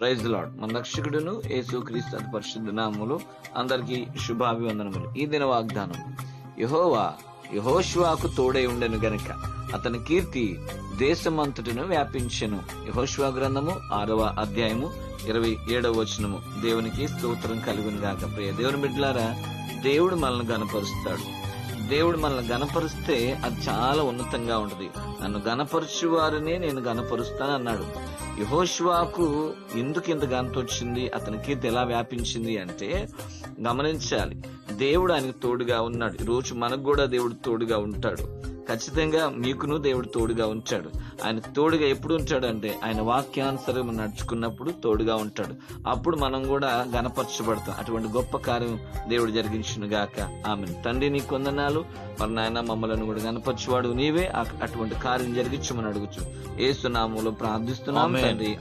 Praise lord మన రక్షకుడును యేసు క్రీస్తు అతి పరిశుద్ధ నామములు అందరికి శుభాభివందనములు. ఈ దిన వాగ్దానం యహోవా యహోష్వాకు తోడై ఉండెను గనుక అతని కీర్తి దేశమంతటను వ్యాపించెను. యహోష్వా గ్రంథము ఆరవ అధ్యాయము ఇరవై ఏడవ వచనము. దేవునికి స్తోత్రం కలుగును గాక. ప్రియ దేవుని బిడ్డలారా దేవుడు మనల్ని గనపరుస్తాడు దేవుడు మనల్ని గనపరిస్తే అది చాలా ఉన్నతంగా ఉంటుంది. నన్ను గనపరచు వారిని నేను గనపరుస్తాను అన్నాడు. యహోష్వాకు ఎందుకు ఇంత గనత వచ్చింది? అతని కీర్తి ఎలా వ్యాపించింది అంటే గమనించాలి. దేవుడు ఆయనకు తోడుగా ఉన్నాడు. రోజు మనకు కూడా దేవుడు తోడుగా ఉంటాడు. ఖచ్చితంగా మీకును దేవుడు తోడుగా ఉంచాడు. ఆయన తోడుగా ఎప్పుడు ఉంటాడు అంటే ఆయన వాక్యానుసరం నడుచుకున్నప్పుడు తోడుగా ఉంటాడు. అప్పుడు మనం కూడా గనపరచబడతాం అటువంటి గొప్ప కార్యం దేవుడు జరిగించును గాక. ఆమె తండ్రి నీ కొందనాలు మరి నాయన మమ్మల్ని కూడా గనపరచువాడు నీవే. అటువంటి కార్యం జరిగించమని అడుగుచు. ఏసునామంలో ప్రార్థిస్తున్నాం. తండ్రి.